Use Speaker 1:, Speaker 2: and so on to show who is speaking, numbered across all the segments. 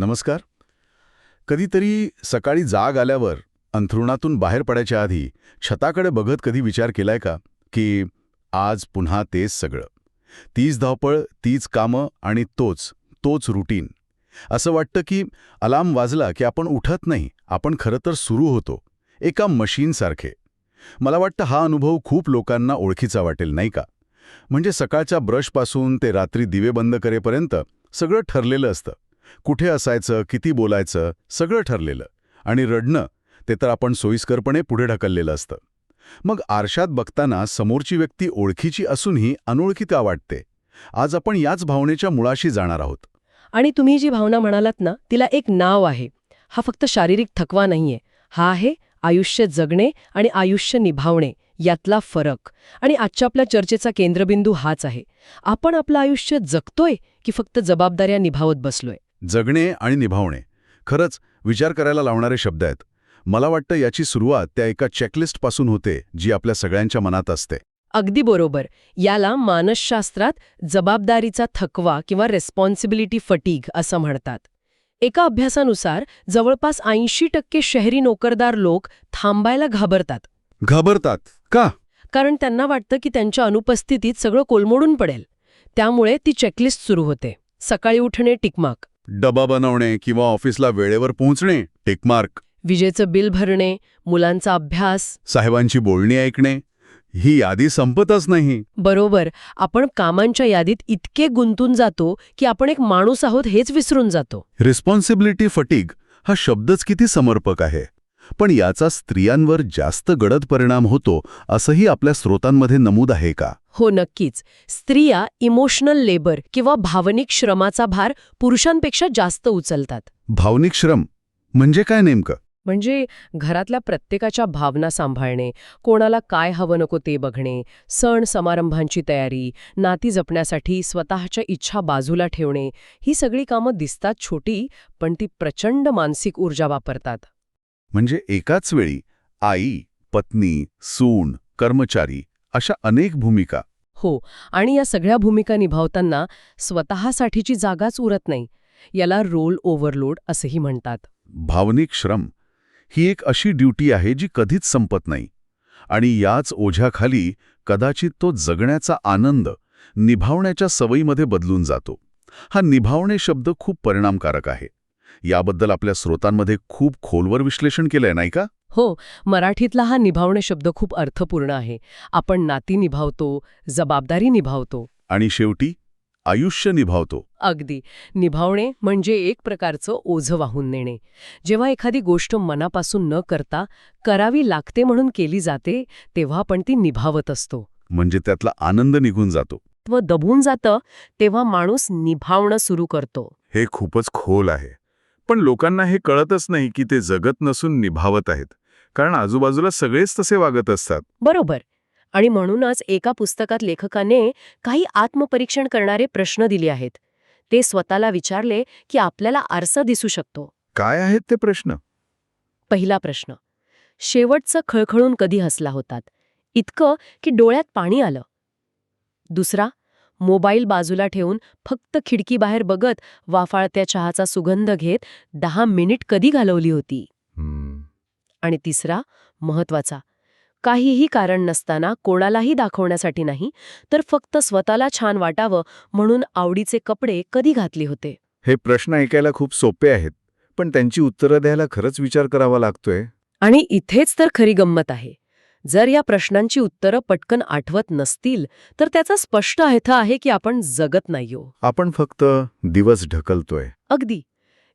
Speaker 1: नमस्कार. कधीतरी सकाळी जाग आल्यावर अंथरुणातून बाहेर पडायच्या आधी छताकडे बघत कधी विचार केलाय का? की आज पुन्हा तेच सगळं. तीच धावपळ तीच कामं आणि तोच तोच रुटीन असं वाटतं की अलार्म वाजला की आपण उठत नाही आपण खरं तर सुरू होतो एका मशीनसारखे मला वाटतं हा अनुभव खूप लोकांना ओळखीचा वाटेल नाही का? म्हणजे सकाळच्या ब्रशपासून ते रात्री दिवे बंद करेपर्यंत सगळं ठरलेलं असतं. कुठे असायचं किती बोलायचं सगळं ठरलेलं. आणि रडणं ते तर आपण सोयीस्करपणे पुढे ढकललेलं असतं. मग आरशात बघताना समोरची व्यक्ती ओळखीची असूनही अनोळखी का वाटते? आज आपण याच भावनेच्या मुळाशी जाणार आहोत.
Speaker 2: आणि तुम्ही जी भावना म्हणालात ना तिला एक नाव आहे. हा फक्त शारीरिक थकवा नाहीये. हा आहे आयुष्य जगणे आणि आयुष्य निभावणे यातला फरक. आणि आजच्या आपल्या चर्चेचा केंद्रबिंदू हाच आहे. आपण आपलं आयुष्य जगतोय की फक्त जबाबदाऱ्या निभावत बसलोय?
Speaker 1: जगणे आणि निभावणे. खरंच विचार करायला लावणारे शब्द आहेत. मला वाटतं याची सुरुवात त्या एका चेकलिस्टपासून होते जी आपल्या सगळ्यांच्या मनात असते.
Speaker 2: अगदी बरोबर. याला मानसशास्त्रात जबाबदारीचा थकवा किंवा रेस्पॉन्सिबिलिटी फटीग असं म्हणतात. एका अभ्यासानुसार जवळपास ऐंशी टक्के शहरी नोकरदार लोक थांबायला घाबरतात.
Speaker 1: घाबरतात? का?
Speaker 2: कारण त्यांना वाटतं की त्यांच्या अनुपस्थितीत सगळं कोलमोडून पडेल. त्यामुळे ती चेकलिस्ट सुरू होते. सकाळी उठणे टिकमार्क
Speaker 1: डबा बनवणे किंवा ऑफिसला वेळेवर पोहोचणे टेकमार्क
Speaker 2: विजेचं बिल भरणे मुलांचा अभ्यास.
Speaker 1: साहेबांची बोलणी ऐकणे ही यादी संपतच नाही.
Speaker 2: बरोबर आपण कामांच्या यादीत इतके गुंतून जातो की आपण एक माणूस आहोत हेच विसरून जातो.
Speaker 1: रिस्पॉन्सिबिलिटी फटीग हा शब्दच किती समर्पक आहे. पण याचा स्त्रियांवर जास्त गडद परिणाम होतो असंही आपल्या स्रोतांमध्ये नमूद आहे का?
Speaker 2: हो नक्कीच. स्त्रिया इमोशनल लेबर किंवा भावनिक श्रमाचा भार पुरुषांपेक्षा जास्त उचलतात.
Speaker 1: भावनिक श्रम? म्हणजे काय नेमकं?
Speaker 2: म्हणजे घरातल्या प्रत्येकाच्या भावना सांभाळणे कोणाला काय हवं नको ते बघणे सण समारंभांची तयारी नाती जपण्यासाठी स्वतःच्या इच्छा बाजूला ठेवणे ही सगळी कामं दिसतात छोटी पण ती प्रचंड मानसिक ऊर्जा वापरतात.
Speaker 1: म्हणजे एकाच वेळी आई पत्नी सून कर्मचारी अशा अनेक भूमिका.
Speaker 2: हो आणि या सगळ्या भूमिका निभावताना स्वतःसाठीची जागाच उरत नाही. याला रोल ओव्हरलोड असंही म्हणतात.
Speaker 1: भावनिक श्रम ही एक अशी ड्युटी आहे जी कधीच संपत नाही. आणि याच ओझ्याखाली कदाचित तो जगण्याचा आनंद निभावण्याच्या सवयीमध्ये बदलून जातो. हा निभावणे शब्द खूप परिणामकारक आहे. याबद्दल आपल्या स्रोतांमध्ये खूप खोलवर विश्लेषण केलंय नाही का?
Speaker 2: हो मराठीतला हा निभावणे शब्द खूप अर्थपूर्ण आहे. आपण नाती निभावतो जबाबदारी निभावतो.
Speaker 1: आणि शेवटी आयुष्य निभावतो.
Speaker 2: अगदी. निभावणे म्हणजे एक प्रकारचं ओझं वाहून नेणे. जेव्हा एखादी गोष्ट मनापासून न करता करावी लागते म्हणून केली जाते तेव्हा आपण ती निभावत असतो.
Speaker 1: म्हणजे त्यातला आनंद निघून जातो.
Speaker 2: व दबून जातं तेव्हा माणूस निभावणं सुरू करतो.
Speaker 1: हे खूपच खोल आहे. पण लोकांना हे कळतच नाही की ते जगत नसून निभावत आहेत. कारण आजूबाजूला सगळेच तसे वागत असतात.
Speaker 2: बरोबर. आणि म्हणूनच एका पुस्तकात लेखकाने काही आत्मपरीक्षण करणारे प्रश्न दिले आहेत. ते स्वतःला विचारले की आपल्याला आरसा दिसू शकतो.
Speaker 1: काय आहेत ते प्रश्न?
Speaker 2: पहिला प्रश्न. शेवटचं खळखळून कधी हसला होतात? इतकं की डोळ्यात पाणी आलं. दुसरा मोबाईल बाजूला ठेवून फक्त खिडकीबाहेर बघत वाफाळत्या चहाचा सुगंध घेत दहा मिनिट कधी घालवली होती? आणि तिसरा महत्त्वाचा काहीही कारण नसताना कोणालाही दाखवण्यासाठी नाही तर फक्त स्वतःला छान वाटावं म्हणून आवडीचे कपडे कधी घातले होते?
Speaker 1: हे प्रश्न ऐकायला खूप सोपे आहेत पण त्यांची उत्तरं द्यायला खरंच विचार करावा लागतोय.
Speaker 2: आणि इथेच तर खरी गंमत आहे. जर या प्रश्नांची उत्तरं पटकन आठवत नसतील तर त्याचा स्पष्ट अर्थ आहे की आपण जगत नाहीयो.
Speaker 1: आपण फक्त दिवस ढकलतोय.
Speaker 2: अगदी.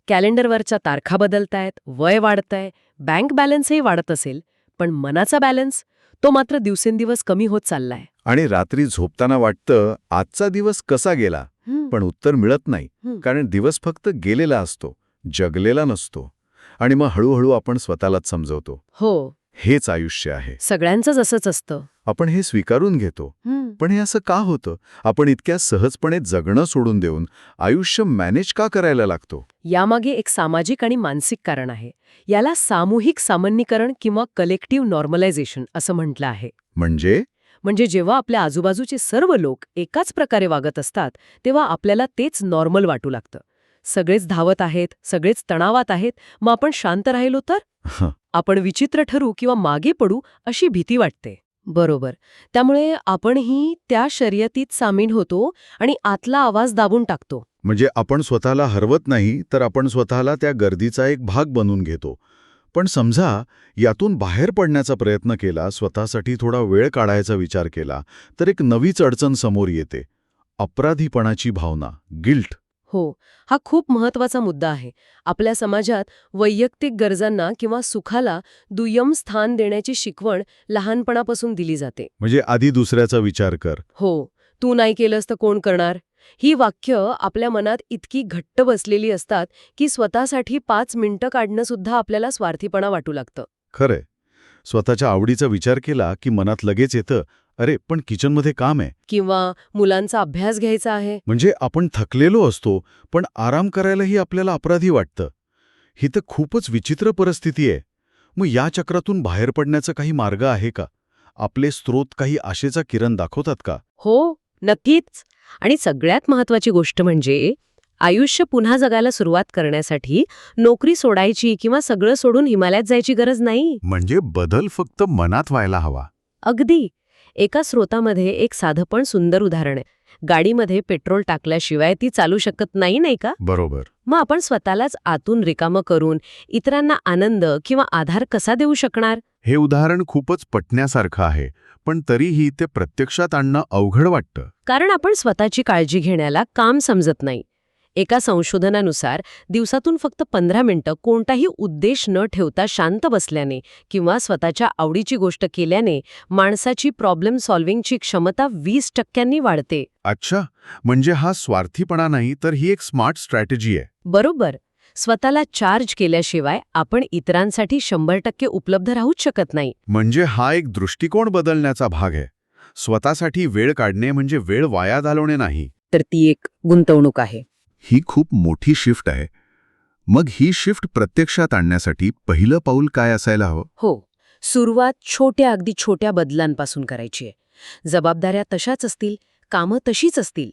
Speaker 2: कॅलेंडरवरच्या तारखा बदलतायत वय वाढतंय बँक बॅलन्सही वाढत असेल पण मनाचा बॅलन्स तो मात्र दिवसेंदिवस कमी होत चाललाय.
Speaker 1: आणि रात्री झोपताना वाटतं आजचा दिवस कसा गेला? पण उत्तर मिळत नाही. कारण दिवस फक्त गेलेला असतो जगलेला नसतो. आणि मग हळूहळू आपण स्वतःलाच समजवतो.
Speaker 2: हो.
Speaker 1: हेच आयुष्य आहे.
Speaker 2: सगळ्यांचंच असंच असतं.
Speaker 1: आपण हे स्वीकारून घेतो. पण हे असं का होतं? आपण इतक्या सहजपणे जगणं सोडून देऊन आयुष्य मॅनेज का करायला लागतो?
Speaker 2: यामागे एक सामाजिक आणि मानसिक कारण आहे. याला सामूहिक सामान्यीकरण किंवा कलेक्टिव्ह नॉर्मलायझेशन असं म्हटलं आहे.
Speaker 1: म्हणजे?
Speaker 2: म्हणजे जेव्हा आपल्या आजूबाजूचे सर्व लोक एकाच प्रकारे वागत असतात तेव्हा आपल्याला तेच नॉर्मल वाटू लागतं. सगळेच धावत आहेत सगळेच तणावात आहेत मग आपण शांत राहिलो तर. आपण विचित्र ठरू किंवा मागे पडू अशी भीती वाटते. बरोबर. त्यामुळे आपणही त्या शर्यतीत सामील होतो आणि आतला आवाज दाबून टाकतो.
Speaker 1: म्हणजे आपण स्वतःला हरवत नाही तर आपण स्वतःला त्या गर्दीचा एक भाग बनवून घेतो. पण समजा यातून बाहेर पडण्याचा प्रयत्न केला स्वतःसाठी थोडा वेळ काढायचा विचार केला तर एक नवीच अडचण समोर येते. अपराधीपणाची भावना गिल्ट.
Speaker 2: हो हा खूप महत्त्वाचा मुद्दा आहे. आपल्या समाजात वैयक्तिक गरजांना किंवा सुखाला दुय्यम स्थान देण्याची शिकवण लहानपणापासून दिली जाते.
Speaker 1: म्हणजे आधी दुसऱ्याचा विचार कर.
Speaker 2: हो तू नाही केलंस तर कोण करणार? ही वाक्य आपल्या मनात इतकी घट्ट बसलेली असतात की स्वतःसाठी पाच मिनिटं काढणं सुद्धा आपल्याला स्वार्थीपणा वाटू लागतं.
Speaker 1: खरंय. स्वतःच्या आवडीचा विचार केला की मनात लगेच येतं अरे पण किचनमध्ये काम आहे.
Speaker 2: किंवा मुलांचा अभ्यास घ्यायचा आहे?
Speaker 1: म्हणजे आपण थकलेलो असतो पण आराम करायलाही आपल्याला अपराधी वाटतं. ही तर खूपच विचित्र परिस्थिती आहे. मग या चक्रातून बाहेर पडण्याचा काही मार्ग आहे का? आपले स्रोत काही आशेचा किरण दाखवतात का?
Speaker 2: हो नक्कीच. आणि सगळ्यात महत्वाची गोष्ट म्हणजे आयुष्य पुन्हा जगायला सुरुवात करण्यासाठी नोकरी सोडायची किंवा सगळं सोडून हिमालयात जायची गरज नाही.
Speaker 1: म्हणजे बदल फक्त मनात व्हायला हवा.
Speaker 2: अगदी. एका स्रोतामध्ये एक साधं पण सुंदर उदाहरण आहे. गाडीमध्ये पेट्रोल टाकल्याशिवाय ती चालू शकत नाही नाही का?
Speaker 1: बरोबर.
Speaker 2: मग आपण स्वतःलाच आतून रिकामं करून इतरांना आनंद किंवा आधार कसा देऊ शकणार?
Speaker 1: हे उदाहरण खूपच पटण्यासारखं आहे पण तरीही ते प्रत्यक्षात आणणं अवघड वाटतं.
Speaker 2: कारण आपण स्वतःची काळजी घेण्याला काम समजत नाही. एका संशोधनानुसार दिवसातून फक्त पंधरा मिनिटं कोणताही उद्देश न ठेवता शांत बसल्याने किंवा स्वतःच्या आवडीची गोष्ट केल्याने माणसाची प्रॉब्लेम सॉल्व्हिंगची क्षमता वीस टक्क्यांनी वाढते.
Speaker 1: अच्छा म्हणजे हा स्वार्थीपणा नाही तर ही एक स्मार्ट स्ट्रॅटेजी आहे.
Speaker 2: बरोबर. स्वतःला चार्ज केल्याशिवाय आपण इतरांसाठी शंभर टक्के उपलब्ध राहूच शकत नाही.
Speaker 1: म्हणजे हा एक दृष्टिकोन बदलण्याचा भाग आहे. स्वतःसाठी वेळ काढणे म्हणजे वेळ वाया घालवणे नाही.
Speaker 2: तर ती एक गुंतवणूक आहे.
Speaker 1: ही खूप मोठी शिफ्ट आहे. मग ही शिफ्ट प्रत्यक्षात आणण्यासाठी पहिलं पाऊल काय असायला हवं?
Speaker 2: हो सुरुवात छोट्या अगदी छोट्या बदलांपासून करायची आहे. जबाबदाऱ्या तशाच असतील कामं तशीच असतील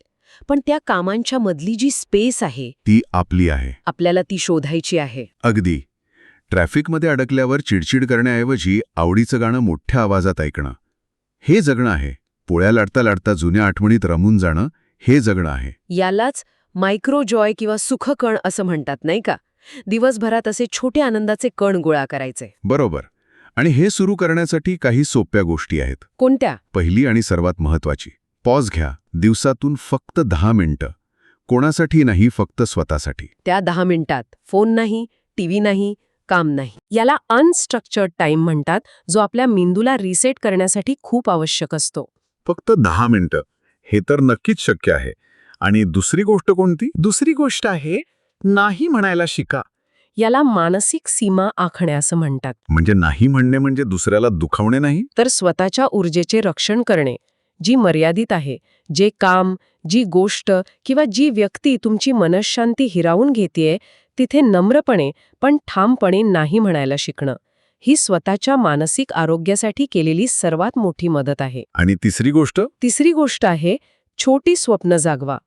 Speaker 2: पण त्या कामांच्या मधली जी स्पेस आहे
Speaker 1: ती आपली आहे.
Speaker 2: आपल्याला ती शोधायची आहे.
Speaker 1: अगदी. ट्रॅफिकमध्ये अडकल्यावर चिडचिड करण्याऐवजी आवडीचं गाणं मोठ्या आवाजात ऐकणं. हे जगणं आहे. पोळ्या लाटता लाटता जुन्या आठवणीत रमून जाणं हे जगणं आहे.
Speaker 2: यालाच मायक्रो जॉय किंवा सुखकण असं म्हणतात नाही का? दिवसभरात असे छोटे आनंदाचे कण गोळा करायचे.
Speaker 1: बरोबर. आणि हे सुरू करण्यासाठी काही सोप्या गोष्टी आहेत.
Speaker 2: कोणत्या?
Speaker 1: पहिली आणि सर्वात महत्वाची पॉज घ्या. दिवसातून फक्त दहा मिनिटं. कोणासाठी नाही फक्त स्वतःसाठी.
Speaker 2: त्या दहा मिनिटात. फोन नाही टीव्ही नाही काम नाही. याला अनस्ट्रक्चर्ड टाइम म्हणतात जो आपल्या मेंदूला रिसेट करण्यासाठी खूप आवश्यक असतो.
Speaker 1: फक्त दहा मिनिटं. हे तर नक्कीच शक्य आहे. आणि दुसरी गोष्ट कोणती?
Speaker 3: दुसरी गोष्ट आहे नाही म्हणायला शिका.
Speaker 2: याला मानसिक सीमा आखणे असं म्हणतात.
Speaker 1: म्हणजे नाही म्हणणे म्हणजे दुसऱ्याला दुखावणे नाही?
Speaker 2: तर स्वतःच्या ऊर्जेचे रक्षण करणे जी मर्यादित आहे जे काम जी गोष्ट किंवा जी व्यक्ती तुमची मनशांती हिरावून घेतेय तिथे नम्रपणे पण ठामपणे नाही म्हणायला शिकणं. ही स्वतःच्या मानसिक आरोग्यासाठी केलेली सर्वात मोठी मदत आहे.
Speaker 1: आणि तिसरी गोष्ट?
Speaker 2: तिसरी गोष्ट आहे छोटी स्वप्न जागवा.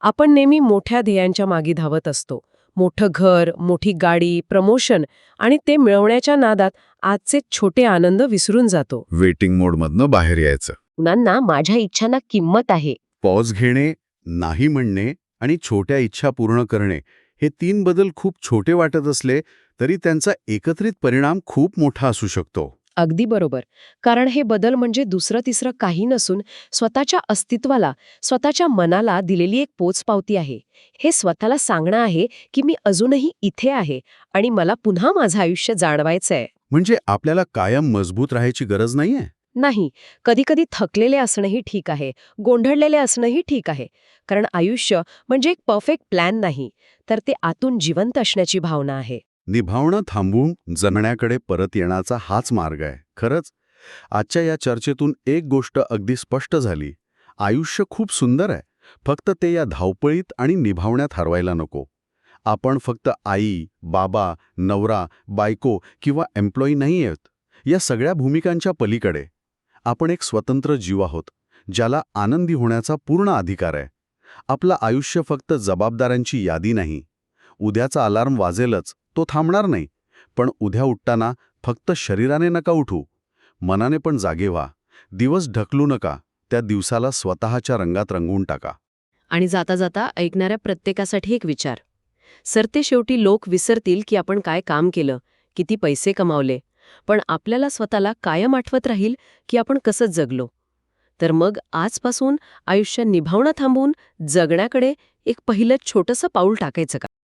Speaker 2: आपण नेहमी मोठ्या ध्येयांच्या मागे धावत असतो. मोठं घर मोठी गाडी प्रमोशन आणि ते मिळवण्याच्या नादात आजचे छोटे आनंद विसरून जातो.
Speaker 1: वेटिंग मोडमधनं बाहेर यायचं.
Speaker 2: मुलांना माझ्या इच्छांना किंमत आहे.
Speaker 1: पॉज घेणे नाही म्हणणे आणि छोट्या इच्छा पूर्ण करणे हे तीन बदल खूप छोटे वाटत असले तरी त्यांचा एकत्रित परिणाम खूप मोठा असू शकतो.
Speaker 2: अगदी बरोबर. कारण हे बदल म्हणजे दुसरं तिसरं काही नसून स्वतःच्या अस्तित्वाला स्वतःच्या मनाला दिलेली एक पोचपावती आहे. हे स्वतःला सांगणं आहे की मी अजूनही इथे आहे आणि मला पुन्हा माझं आयुष्य जाणवायचंय.
Speaker 1: म्हणजे आपल्याला कायम मजबूत राहायची गरज नाहीये?
Speaker 2: नाही. कधीकधी थकलेले असणंही ठीक आहे. गोंधळलेले असणंही ठीक आहे. कारण आयुष्य म्हणजे एक परफेक्ट प्लॅन नाही. तर ते आतून जिवंत असण्याची भावना आहे.
Speaker 1: निभावणं थांबवून जगण्याकडे परत येण्याचा हाच मार्ग आहे खरंच? आजच्या या चर्चेतून एक गोष्ट अगदी स्पष्ट झाली. आयुष्य खूप सुंदर आहे. फक्त ते या धावपळीत आणि निभावण्यात हरवायला नको. आपण फक्त आई बाबा नवरा बायको किंवा एम्प्लॉई नाही आहेत. या सगळ्या भूमिकांच्या पलीकडे आपण एक स्वतंत्र जीव आहोत ज्याला आनंदी होण्याचा पूर्ण अधिकार आहे. आपलं आयुष्य फक्त जबाबदाऱ्यांची यादी नाही. उद्याचा अलार्म वाजेलच तो थांबणार नाही. पण उद्या उठताना फक्त शरीराने नका उठू. मनाने पण जागे व्हा. दिवस ढकलू नका. त्या दिवसाला स्वतःच्या रंगात रंगवून टाका.
Speaker 2: आणि जाता जाता ऐकणाऱ्या प्रत्येकासाठी एक विचार. सरते शेवटी लोक विसरतील की आपण काय काम केलं किती पैसे कमावले पण आपल्याला स्वतःला कायम आठवत राहील की आपण कसं जगलो. तर मग आजपासून आयुष्य निभावणं थांबवून जगण्याकडे एक पहिलं छोटंसं पाऊल टाकायचं का?